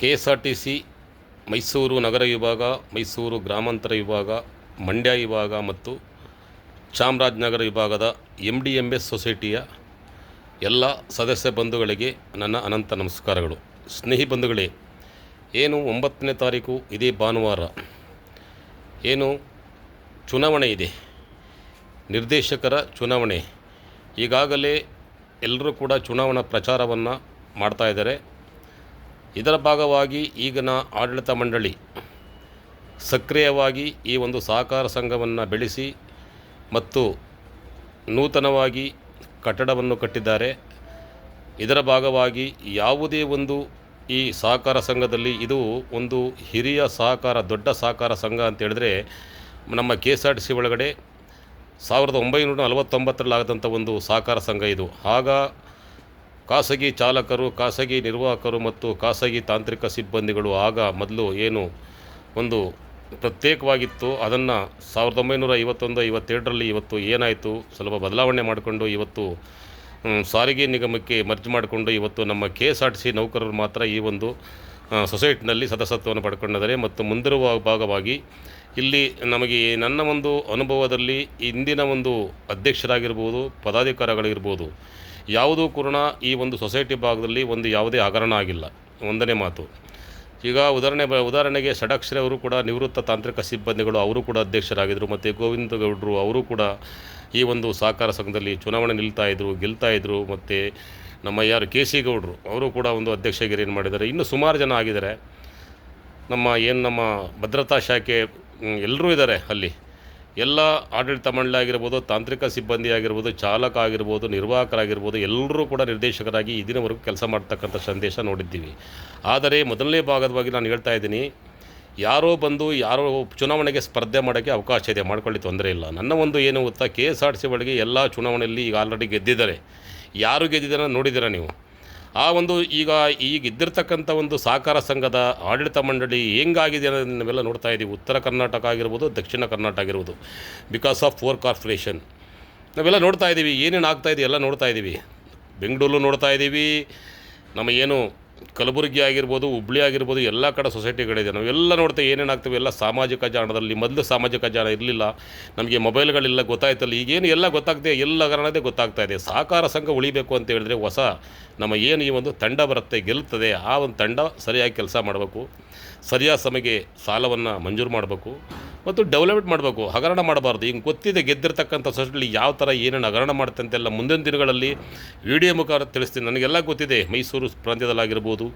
K S R T C Mysuru ನಗರ ವಿಭಾಗ, ಮೈಸೂರು ಗ್ರಾಮಾಂತರ ವಿಭಾಗ, ಮಂಡ್ಯ ವಿಭಾಗ ಮತ್ತು ಚಾಮರಾಜನಗರ ವಿಭಾಗದ ಎಂ ಡಿ ಎಂ ಎಸ್ ಸೊಸೈಟಿಯ ಎಲ್ಲ ಸದಸ್ಯ ಬಂಧುಗಳಿಗೆ ನನ್ನ ಅನಂತ ನಮಸ್ಕಾರಗಳು. ಸ್ನೇಹಿ ಬಂಧುಗಳೇ, ಏನು ಒಂಬತ್ತನೇ ತಾರೀಕು, ಇದೇ ಭಾನುವಾರ. ಏನು ಚುನಾವಣೆ ಇದೆ. ನಿರ್ದೇಶಕರ ಚುನಾವಣೆ. ಈಗಾಗಲೇ ಎಲ್ಲರೂ ಕೂಡ ಚುನಾವಣಾ ಪ್ರಚಾರವನ್ನು ಮಾಡ್ತಾ ಇದ್ದಾರೆ. ಇದರ ಭಾಗವಾಗಿ ಈಗಿನ ಆಡಳಿತ ಮಂಡಳಿ ಸಕ್ರಿಯವಾಗಿ ಈ ಒಂದು ಸಹಕಾರ ಸಂಘವನ್ನು ಬೆಳೆಸಿ ಮತ್ತು ನೂತನವಾಗಿ ಕಟ್ಟಡವನ್ನು ಕಟ್ಟಿದ್ದಾರೆ. ಇದರ ಭಾಗವಾಗಿ ಯಾವುದೇ ಒಂದು ಈ ಸಹಕಾರ ಸಂಘದಲ್ಲಿ ಇದು ಒಂದು ಹಿರಿಯ ಸಹಕಾರ, ದೊಡ್ಡ ಸಹಕಾರ ಸಂಘ ಅಂತ ಹೇಳಿದ್ರೆ ನಮ್ಮ K S R T C ಒಳಗಡೆ ಸಾವಿರದ ಒಂಬೈನೂರ ನಲವತ್ತೊಂಬತ್ತರಲ್ಲಿ ಆದಂಥ ಒಂದು ಸಹಕಾರ ಸಂಘ ಇದು. ಆಗ ಖಾಸಗಿ ಚಾಲಕರು, ಖಾಸಗಿ ನಿರ್ವಾಹಕರು ಮತ್ತು ಖಾಸಗಿ ತಾಂತ್ರಿಕ ಸಿಬ್ಬಂದಿಗಳು ಆಗ ಮೊದಲು ಏನು ಒಂದು ಪ್ರತ್ಯೇಕವಾಗಿತ್ತು. ಅದನ್ನು ಸಾವಿರದ ಒಂಬೈನೂರ ಐವತ್ತೊಂದು, ಐವತ್ತೆರಡರಲ್ಲಿ ಇವತ್ತು ಏನಾಯಿತು? ಸ್ವಲ್ಪ ಬದಲಾವಣೆ ಮಾಡಿಕೊಂಡು ಇವತ್ತು ಸಾರಿಗೆ ನಿಗಮಕ್ಕೆ ಮರ್ಜ್ ಮಾಡಿಕೊಂಡು ಇವತ್ತು ನಮ್ಮ K S R T C ನೌಕರರು ಮಾತ್ರ ಈ ಒಂದು ಸೊಸೈಟಿನಲ್ಲಿ ಸದಸ್ಯತ್ವವನ್ನು ಪಡ್ಕೊಂಡಿದ್ದಾರೆ ಮತ್ತು ಮುಂದಿರುವ ಭಾಗವಾಗಿ ಇಲ್ಲಿ ನಮಗೆ ನನ್ನ ಒಂದು ಅನುಭವದಲ್ಲಿ ಇಂದಿನ ಒಂದು ಅಧ್ಯಕ್ಷರಾಗಿರ್ಬೋದು ಪದಾಧಿಕಾರಿಗಳಿರ್ಬೋದು ಯಾವುದೂ ಕೂಡ ಈ ಒಂದು ಸೊಸೈಟಿ ಭಾಗದಲ್ಲಿ ಒಂದು ಯಾವುದೇ ಹಗರಣ ಆಗಿಲ್ಲ. ಒಂದನೇ ಮಾತು. ಈಗ ಉದಾಹರಣೆ ಬ, ಉದಾಹರಣೆಗೆ ಷಡಕ್ಷರಿ ಅವರು ಕೂಡ ನಿವೃತ್ತ ತಾಂತ್ರಿಕ ಸಿಬ್ಬಂದಿಗಳು ಅವರು ಕೂಡ ಅಧ್ಯಕ್ಷರಾಗಿದ್ದರು ಮತ್ತು ಗೋವಿಂದ ಗೌಡರು ಅವರು ಕೂಡ ಈ ಒಂದು ಸಹಕಾರ ಸಂಘದಲ್ಲಿ ಚುನಾವಣೆ ನಿಲ್ತಾ ಇದ್ದರು ಗೆಲ್ತಾ ಇದ್ದರು ಮತ್ತು ನಮ್ಮ ಯಾರು ಕೆ ಸಿ ಗೌಡರು ಅವರು ಕೂಡ ಒಂದು ಅಧ್ಯಕ್ಷಗಿರಿಯನ್ನು ಮಾಡಿದ್ದಾರೆ. ಇನ್ನು ಸುಮಾರು ಜನ ಆಗಿದ್ದಾರೆ. ನಮ್ಮ ಏನು ನಮ್ಮ ಭದ್ರತಾ ಶಾಖೆ ಎಲ್ಲರೂ ಇದ್ದಾರೆ ಅಲ್ಲಿ. ಎಲ್ಲ ಆಡಳಿತ ಮಂಡಳಿ ಆಗಿರ್ಬೋದು ತಾಂತ್ರಿಕ ಸಿಬ್ಬಂದಿ ಆಗಿರ್ಬೋದು ಚಾಲಕ ಆಗಿರ್ಬೋದು ನಿರ್ವಾಹಕರಾಗಿರ್ಬೋದು, ಎಲ್ಲರೂ ಕೂಡ ನಿರ್ದೇಶಕರಾಗಿ ಇದಿನವರೆಗೂ ಕೆಲಸ ಮಾಡ್ತಕ್ಕಂಥ ಸಂದೇಶ ನೋಡಿದ್ದೀವಿ. ಆದರೆ ಮೊದಲನೇ ಭಾಗದವಾಗಿ ನಾನು ಹೇಳ್ತಾ ಇದ್ದೀನಿ, ಯಾರೋ ಬಂದು, ಯಾರೋ ಚುನಾವಣೆಗೆ ಸ್ಪರ್ಧೆ ಮಾಡೋಕ್ಕೆ ಅವಕಾಶ ಇದೆ, ಮಾಡ್ಕೊಳ್ಳಿ ತೊಂದರೆ ಇಲ್ಲ. ನನ್ನ ಒಂದು ಏನು ಗೊತ್ತಾ, K S R T C ಒಳಗೆ ಎಲ್ಲ ಚುನಾವಣೆಯಲ್ಲಿ ಈಗ ಆಲ್ರೆಡಿ ಗೆದ್ದಿದ್ದಾರೆ. ಯಾರು ಗೆದ್ದಿದ್ದಾರೆ ನೋಡಿದ್ದೀರಾ ನೀವು? ಆ ಒಂದು ಈಗ ಈಗ ಇದ್ದಿರ್ತಕ್ಕಂಥ ಒಂದು ಸಹಕಾರ ಸಂಘದ ಆಡಳಿತ ಮಂಡಳಿ ಹೆಂಗಾಗಿದೆ ಅನ್ನೋದನ್ನ ನಾವೆಲ್ಲ ನೋಡ್ತಾ ಇದ್ದೀವಿ. ಉತ್ತರ ಕರ್ನಾಟಕ ಆಗಿರ್ಬೋದು, ದಕ್ಷಿಣ ಕರ್ನಾಟಕ ಆಗಿರ್ಬೋದು. ಬಿಕಾಸ್ ಆಫ್ ಫೋರ್ ಕಾರ್ಪೊರೇಷನ್ ನಾವೆಲ್ಲ ನೋಡ್ತಾ ಇದ್ದೀವಿ. ಏನೇನು ಆಗ್ತಾ ಇದೆ ಎಲ್ಲ ನೋಡ್ತಾ ಇದ್ದೀವಿ. ಬೆಂಗಳೂರು ನೋಡ್ತಾ ಇದ್ದೀವಿ. ನಮ್ಮ ಏನು ಕಲಬುರಗಿ ಆಗಿರ್ಬೋದು, ಹುಬ್ಳಿ ಆಗಿರ್ಬೋದು, ಎಲ್ಲ ಕಡೆ ಸೊಸೈಟಿಗಳಿದೆ ನಾವೆಲ್ಲ ಏನೇನು ಆಗ್ತೀವಿ ಎಲ್ಲ ಸಾಮಾಜಿಕ ಜಾಣದಲ್ಲಿ, ಮೊದಲು ಸಾಮಾಜಿಕ ಜಾಣ ಇರಲಿಲ್ಲ. ನಮಗೆ ಮೊಬೈಲ್ಗಳೆಲ್ಲ, ಗೊತ್ತಾಯ್ತಲ್ಲ. ಈಗೇನು ಎಲ್ಲ ಗೊತ್ತಾಗ್ತದೆ, ಎಲ್ಲ ಕಾರಣದೇ ಗೊತ್ತಾಗ್ತಾ ಇದೆ. ಸಹಕಾರ ಸಂಘ ಉಳಿಬೇಕು ಅಂತ ಹೇಳಿದ್ರೆ ಹೊಸ ನಮ್ಮ ಏನು ಈ ಒಂದು ತಂಡ ಬರುತ್ತೆ ಗೆಲ್ತದೆ ಆ ಒಂದು ತಂಡ ಸರಿಯಾಗಿ ಕೆಲಸ ಮಾಡಬೇಕು. ಸರಿಯಾದ ಸಮಯಕ್ಕೆ ಸಾಲವನ್ನು ಮಂಜೂರು ಮಾಡಬೇಕು. ಮತ್ತು ಡೆವಲಪ್ಮೆಂಟ್ ಮಾಡಬೇಕು, ಹಗರಣ ಮಾಡಬಾರ್ದು. ಹಿಂಗೆ ಗೊತ್ತಿದೆ, ಗೆದ್ದಿರ್ತಕ್ಕಂಥ ಸೊಸೈಟಿಲಿ ಯಾವ ಥರ ಏನೇನು ಹಗರಣ ಮಾಡುತ್ತೆ ಅಂತೆಲ್ಲ ಮುಂದಿನ ದಿನಗಳಲ್ಲಿ ವಿಡಿಯೋ ಮುಖಾಂತರ ತಿಳಿಸ್ತೀನಿ. ನನಗೆಲ್ಲ ಗೊತ್ತಿದೆ, ಮೈಸೂರು ಪ್ರಾಂತ್ಯದಲ್ಲಾಗಿರ್ಬೋದು,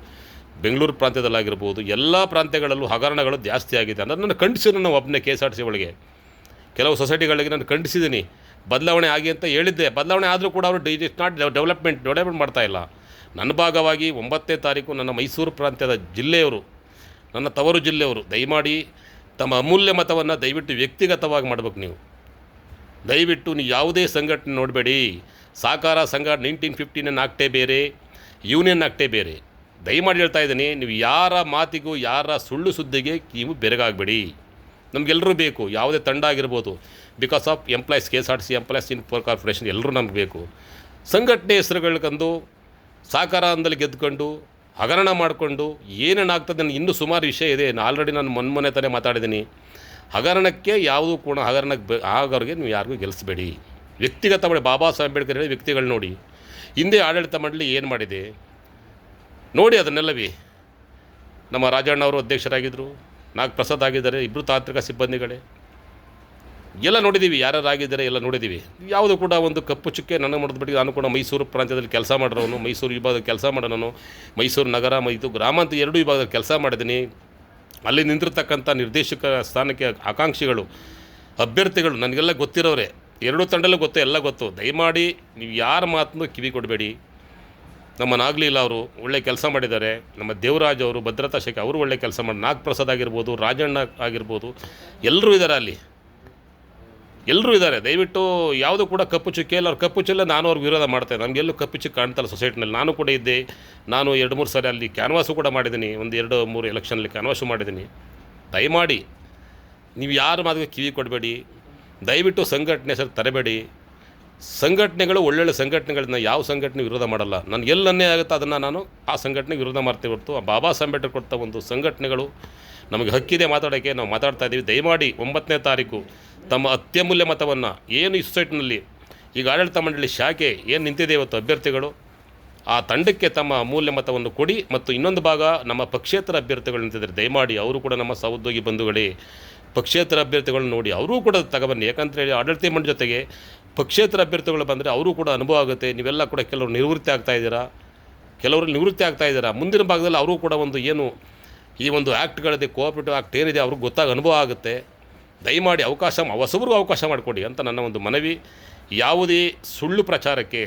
ಬೆಂಗಳೂರು ಪ್ರಾಂತ್ಯದಲ್ಲಾಗಿರ್ಬೋದು, ಎಲ್ಲ ಪ್ರಾಂತ್ಯಗಳಲ್ಲೂ ಹಗರಣಗಳು ಜಾಸ್ತಿ ಆಗಿದೆ. ಅಂದರೆ ನಾನು ಖಂಡಿಸಿದ್ರು ನಾವು ಒಬ್ಬನೇ ಕೆ ಎಸ್ ಆರ್ ಸಿ ಒಳಗೆ. ಕೆಲವು ಸೊಸೈಟಿಗಳಿಗೆ ನಾನು ಖಂಡಿಸಿದ್ದೀನಿ. ಬದಲಾವಣೆ ಆಗಿ ಅಂತ ಹೇಳಿದ್ದೆ. ಬದಲಾವಣೆ ಆದರೂ ಕೂಡ ಅವರು ಡಿ, ಇಟ್ಸ್ ನಾಟ್ ಡೆವಲಪ್ಮೆಂಟ್ ಡೆವಲಪ್ಮೆಂಟ್ ಮಾಡ್ತಾ ಇಲ್ಲ. ನನ್ನ ಭಾಗವಾಗಿ ಒಂಬತ್ತನೇ ತಾರೀಕು ನನ್ನ ಮೈಸೂರು ಪ್ರಾಂತ್ಯದ ಜಿಲ್ಲೆಯವರು, ನನ್ನ ತವರು ಜಿಲ್ಲೆಯವರು, ದಯಮಾಡಿ ತಮ್ಮ ಅಮೂಲ್ಯ ಮತವನ್ನು ದಯವಿಟ್ಟು ವ್ಯಕ್ತಿಗತವಾಗಿ ಮಾಡ್ಬೇಕು ನೀವು. ದಯವಿಟ್ಟು ನೀವು ಯಾವುದೇ ಸಂಘಟನೆ ನೋಡಬೇಡಿ. ಸಹಕಾರ ಸಂಘ ನೈನ್ಟೀನ್ ಫಿಫ್ಟೀನ ಆಗ್ತೇ ಬೇರೆ ಯೂನಿಯನ್ ಆಗ್ತೇ ಬೇರೆ. ದಯಮಾಡಿ ಹೇಳ್ತಾ ಇದ್ದೀನಿ, ನೀವು ಯಾರ ಮಾತಿಗೂ, ಯಾರ ಸುಳ್ಳು ಸುದ್ದಿಗೆ ನೀವು ಬೆರಗಾಗಬೇಡಿ. ನಮಗೆಲ್ಲರೂ ಬೇಕು, ಯಾವುದೇ ತಂಡ ಆಗಿರ್ಬೋದು. Because of employees K S R C employees in four corporation ಎಲ್ಲರೂ ನಮ್ಗೆ ಬೇಕು. ಸಂಘಟನೆ ಹೆಸರುಗಳ್ಕಂದು ಸಹಕಾರ ಅಂದಲ್ಲಿ ಗೆದ್ದುಕೊಂಡು ಹಗರಣ ಮಾಡಿಕೊಂಡು ಏನೇನಾಗ್ತದೆ ನನಗೆ ಇನ್ನೂ ಸುಮಾರು ವಿಷಯ ಇದೆ. ಆಲ್ರೆಡಿ ನಾನು ಮೊನ್ನೆ ತಾನೇ ಮಾತಾಡಿದ್ದೀನಿ. ಹಗರಣಕ್ಕೆ ಯಾವುದೂ ಕೂಡ ಹಗರಣಕ್ಕೆ ಬೆ ಆಗೋರಿಗೆ ನೀವು ಯಾರಿಗೂ ಗೆಲ್ಲಿಸಬೇಡಿ. ವ್ಯಕ್ತಿಗತ ಮಾಡಿ ಬಾಬಾ ಸಾಹೇಬ್ ಅಂಬೇಡ್ಕರ್ ಹೇಳಿ ವ್ಯಕ್ತಿಗಳು ನೋಡಿ. ಹಿಂದೆ ಆಡಳಿತ ಮಂಡಳಿ ಏನು ಮಾಡಿದೆ? ನೋಡಿ ಅದನ್ನೆಲ್ಲವೇ. ನಮ್ಮ ರಾಜಣ್ಣ ಅವರು ಅಧ್ಯಕ್ಷರಾಗಿದ್ದರು ನಾಗಪ್ರಸಾದ್ ಆಗಿದ್ದಾರೆ ಇಬ್ಬರು ತಾಂತ್ರಿಕ ಸಿಬ್ಬಂದಿಗಳೇ. ಎಲ್ಲ ನೋಡಿದ್ದೀವಿ ಯಾರ್ಯಾರು ಆಗಿದ್ದಾರೆ ಎಲ್ಲ ನೋಡಿದ್ದೀವಿ. ಯಾವುದು ಕೂಡ ಒಂದು ಕಪ್ಪು ಚುಕ್ಕೆ ನನ್ನ ಮಾಡಿದ್ಬಿಟ್ಟು ನಾನು ಕೂಡ ಮೈಸೂರು ಪ್ರಾಂತ್ಯದಲ್ಲಿ ಕೆಲಸ ಮಾಡಿರೋನು, ಮೈಸೂರು ವಿಭಾಗದಲ್ಲಿ ಕೆಲಸ ಮಾಡೋನು ಮೈಸೂರು ನಗರ ಮೈದು ಗ್ರಾಮಾಂತರ ಎರಡು ವಿಭಾಗದಲ್ಲಿ ಕೆಲಸ ಮಾಡಿದ್ದೀನಿ. ಅಲ್ಲಿ ನಿಂತಿರ್ತಕ್ಕಂಥ ನಿರ್ದೇಶಕ ಸ್ಥಾನಕ್ಕೆ ಆಕಾಂಕ್ಷಿಗಳು, ಅಭ್ಯರ್ಥಿಗಳು ನನಗೆಲ್ಲ ಗೊತ್ತಿರೋರೆ. ಎರಡೂ ತಂಡಲ್ಲೂ ಗೊತ್ತು, ಎಲ್ಲ ಗೊತ್ತು. ದಯಮಾಡಿ ನೀವು ಯಾರ ಮಾತನ್ನು ಕಿವಿ ಕೊಡಬೇಡಿ. ನಮ್ಮನ್ನಾಗಲಿಲ್ಲ ನಾಗ್ಲೀಲ ಅವರು, ಒಳ್ಳೆ ಕೆಲಸ ಮಾಡಿದ್ದಾರೆ. ನಮ್ಮ ದೇವರಾಜ್ ಅವರು, ಭದ್ರತಾ ಶಾಖೆ, ಅವರು ಒಳ್ಳೆ ಕೆಲಸ ಮಾಡಿ, ನಾಗಪ್ರಸಾದ್ ಆಗಿರ್ಬೋದು, ರಾಜಣ್ಣ ಆಗಿರ್ಬೋದು, ಎಲ್ಲರೂ ಇದ್ದಾರೆ ಅಲ್ಲಿ. ಎಲ್ಲರೂ ಇದ್ದಾರೆ. ದಯವಿಟ್ಟು ಯಾವುದು ಕೂಡ ಕಪ್ಪು ಚುಕ್ಕಿ ಇಲ್ಲ. ಅವ್ರು ಕಪ್ಪು ಚಿಲ್ಲ ನಾನು ಅವ್ರಿಗೆ ವಿರೋಧ ಮಾಡ್ತೇನೆ ನಮಗೆಲ್ಲೂ ಕಪ್ಪು ಚಿಕ್ಕ ಕಾಣ್ತಲ್ಲ ಸೊಸೈಟಿನಲ್ಲಿ. ನಾನು ಕೂಡ ಇದ್ದೆ. ನಾನು ಎರಡು ಮೂರು ಸಾರಿ ಅಲ್ಲಿ ಕ್ಯಾನ್ವಾಸು ಕೂಡ ಮಾಡಿದ್ದೀನಿ. ಒಂದು ಎರಡು ಮೂರು ಎಲೆಕ್ಷನಲ್ಲಿ ಕ್ಯಾನ್ವಾಸು ಮಾಡಿದ್ದೀನಿ. ದಯಮಾಡಿ, ನೀವು ಯಾರ ಮಾತಿಗೆ ಕಿವಿ ಕೊಡಬೇಡಿ. ದಯವಿಟ್ಟು ಸಂಘಟನೆ ಹೆಸರು ತರಬೇಡಿ. ಸಂಘಟನೆಗಳು ಒಳ್ಳೊಳ್ಳೆ ಸಂಘಟನೆಗಳನ್ನ ಯಾವ ಸಂಘಟನೆ ವಿರೋಧ ಮಾಡಲ್ಲ. ನಾನು ಎಲ್ಲನ್ನೇ ಆಗುತ್ತೆ ಅದನ್ನು ನಾನು ಆ ಸಂಘಟನೆಗೆ ವಿರೋಧ ಮಾಡ್ತೀವಿ ಹೊರತು ಆ ಬಾಬಾ ಸಾಹೇಬ್ ಕೊಟ್ಟ ಒಂದು ಸಂಘಟನೆಗಳು ನಮಗೆ ಹಕ್ಕಿದೆ ಮಾತಾಡೋಕ್ಕೆ. ನಾವು ಮಾತಾಡ್ತಾ ಇದ್ದೀವಿ. ದಯಮಾಡಿ ಒಂಬತ್ತನೇ ತಾರೀಕು ತಮ್ಮ ಅತ್ಯಮೂಲ್ಯ ಮತವನ್ನು ಏನು ಈ ಸೊಸೈಟಿನಲ್ಲಿ ಈಗ ಆಡಳಿತ ಮಂಡಳಿ ಶಾಖೆ ಏನು ನಿಂತಿದೆ ಇವತ್ತು ಅಭ್ಯರ್ಥಿಗಳು? ಆ ತಂಡಕ್ಕೆ ತಮ್ಮ ಅಮೂಲ್ಯ ಮತವನ್ನು ಕೊಡಿ ಮತ್ತು ಇನ್ನೊಂದು ಭಾಗ ನಮ್ಮ ಪಕ್ಷೇತರ ಅಭ್ಯರ್ಥಿಗಳು ನಿಂತಿದ್ದಾರೆ. ದಯಮಾಡಿ ಅವರು ಕೂಡ ನಮ್ಮ ಸಹೋದ್ಯೋಗಿ ಬಂಧುಗಳೇ, ಪಕ್ಷೇತರ ಅಭ್ಯರ್ಥಿಗಳನ್ನ ನೋಡಿ, ಅವರೂ ಕೂಡ ತಗೊಬನ್ನಿ. ಯಾಕಂತೇಳಿ ಆಡಳಿತ ಮಂಡಳಿ ಜೊತೆಗೆ ಪಕ್ಷೇತರ ಅಭ್ಯರ್ಥಿಗಳು ಬಂದರೆ ಅವರು ಕೂಡ ಅನುಭವ ಆಗುತ್ತೆ. ನೀವೆಲ್ಲ ಕೂಡ ಕೆಲವರು ನಿವೃತ್ತಿ ಆಗ್ತಾ ಇದ್ದೀರಾ? ಕೆಲವರು ನಿವೃತ್ತಿ ಆಗ್ತಾ ಇದ್ದೀರಾ? ಮುಂದಿನ ಭಾಗದಲ್ಲಿ ಅವರು ಕೂಡ ಒಂದು ಏನು ಈ ಒಂದು ಆ್ಯಕ್ಟ್ಗಳಿದೆ ಕೋಆಪ್ರೇಟಿವ್ ಆ್ಯಕ್ಟ್ ಏನಿದೆ ಅವ್ರಿಗೆ ಗೊತ್ತಾಗ ಅನುಭವ ಆಗುತ್ತೆ. ದಯಮಾಡಿ ಅವಕಾಶ ಹೊಸಬ್ರಿಗೂ ಅವಕಾಶ ಮಾಡಿಕೊಡಿ ಅಂತ ನನ್ನ ಒಂದು ಮನವಿ. ಯಾವುದೇ ಸುಳ್ಳು ಪ್ರಚಾರಕ್ಕೆ,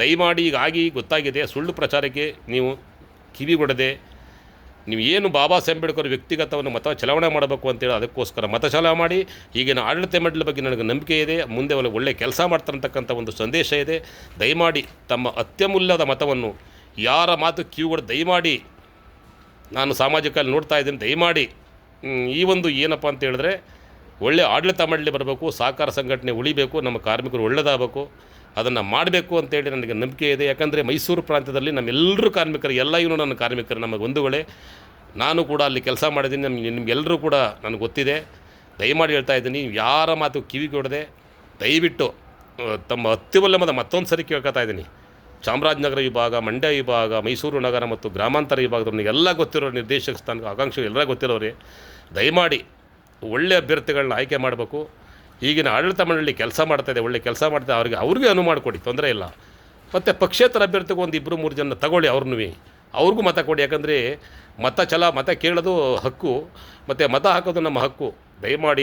ದಯಮಾಡಿ ಈಗಾಗಿ ಗೊತ್ತಾಗಿದೆ ಸುಳ್ಳು ಪ್ರಚಾರಕ್ಕೆ ನೀವು ಕಿವಿಗೊಡದೆ, ನೀವು ಏನು ಬಾಬಾ ಸಾಹೇಬ್ ಅಂಬೇಡ್ಕರ್ ವ್ಯಕ್ತಿಗತವನ್ನು ಮತ ಚಲಾವಣೆ ಮಾಡಬೇಕು ಅಂತೇಳಿ ಅದಕ್ಕೋಸ್ಕರ ಮತ ಚಲಾವಣೆ ಮಾಡಿ, ಈಗಿನ ಆಡಳಿತ ಮಂಡಳಿ ಬಗ್ಗೆ ನನಗೆ ನಂಬಿಕೆ ಇದೆ, ಮುಂದೆ ಒಳ್ಳೆ ಒಳ್ಳೆ ಕೆಲಸ ಮಾಡ್ತಾರಂತಕ್ಕಂಥ ಒಂದು ಸಂದೇಶ ಇದೆ. ದಯಮಾಡಿ ತಮ್ಮ ಅತ್ಯಮೂಲ್ಯದ ಮತವನ್ನು ಯಾರ ಮಾತು ಕಿವಿಗೊಡ, ದಯಮಾಡಿ ನಾನು ಸಾಮಾಜಿಕಲ್ಲಿ ನೋಡ್ತಾ ಇದ್ದೀನಿ, ದಯಮಾಡಿ ಈ ಒಂದು ಏನಪ್ಪ ಅಂತ ಹೇಳಿದ್ರೆ ಒಳ್ಳೆ ಆಡಳಿತ ಮಂಡಳಿ ಬರಬೇಕು ಸಹಕಾರ ಸಂಘಟನೆ ಉಳಿಬೇಕು ನಮ್ಮ ಕಾರ್ಮಿಕರು ಒಳ್ಳೆಯದಾಗಬೇಕು ಅದನ್ನು ಮಾಡಬೇಕು ಅಂತೇಳಿ ನನಗೆ ನಂಬಿಕೆ ಇದೆ. ಯಾಕಂದರೆ ಮೈಸೂರು ಪ್ರಾಂತ್ಯದಲ್ಲಿ ನಮ್ಮೆಲ್ಲರೂ ಕಾರ್ಮಿಕರು ಎಲ್ಲ ಇವನು ನನ್ನ ಕಾರ್ಮಿಕರು ನಮ್ಮ ಬಂಧುಗಳೇ. ನಾನು ಕೂಡ ಅಲ್ಲಿ ಕೆಲಸ ಮಾಡಿದ್ದೀನಿ ನಮ್ಗೆ ನಿಮಗೆಲ್ಲರೂ ಕೂಡ ನನಗೆ ಗೊತ್ತಿದೆ. ದಯಮಾಡಿ ಹೇಳ್ತಾ ಇದ್ದೀನಿ ಯಾರ ಮಾತು ಕಿವಿಗೊಡದೆ ದಯವಿಟ್ಟು ಆ, ತಮ್ಮ ಅತ್ಯುವಲ್ಲಮದ ಮತ್ತೊಂದು ಸರಿ ಕೇಳ್ಕೊತಾ ಇದ್ದೀನಿ. ಚಾಮರಾಜನಗರ ವಿಭಾಗ ಮಂಡ್ಯ ವಿಭಾಗ ಮೈಸೂರು ನಗರ ಮತ್ತು ಗ್ರಾಮಾಂತರ ವಿಭಾಗದವ್ರಿಗೆಲ್ಲ ಗೊತ್ತಿರೋ ನಿರ್ದೇಶಕ ಸ್ಥಾನ ಆಕಾಂಕ್ಷೆ ಎಲ್ಲ ಗೊತ್ತಿರೋರಿ. ದಯಮಾಡಿ ಒಳ್ಳೆ ಅಭ್ಯರ್ಥಿಗಳನ್ನ ಆಯ್ಕೆ ಮಾಡಬೇಕು. ಈಗಿನ ಆಡಳಿತ ಮಂಡಳಿ ಕೆಲಸ ಮಾಡ್ತಾಯಿದೆ ಒಳ್ಳೆ ಕೆಲಸ ಮಾಡ್ತಾ ಅವ್ರಿಗೆ ಅವ್ರಿಗೆ ಅನುವು ಮಾಡಿಕೊಡಿ ತೊಂದರೆ ಇಲ್ಲ. ಮತ್ತು ಪಕ್ಷೇತರ ಅಭ್ಯರ್ಥಿಗೂ ಒಂದು ಇಬ್ಬರು ಮೂರು ಜನ ತಗೊಳ್ಳಿ ಅವ್ರನ್ನೂ ಅವ್ರಿಗೂ ಮತ ಕೊಡಿ, ಯಾಕಂದರೆ ಮತ ಚಲ ಮತ ಕೇಳೋದು ಹಕ್ಕು, ಮತ್ತು ಮತ ಹಾಕೋದು ನಮ್ಮ ಹಕ್ಕು. ದಯಮಾಡಿ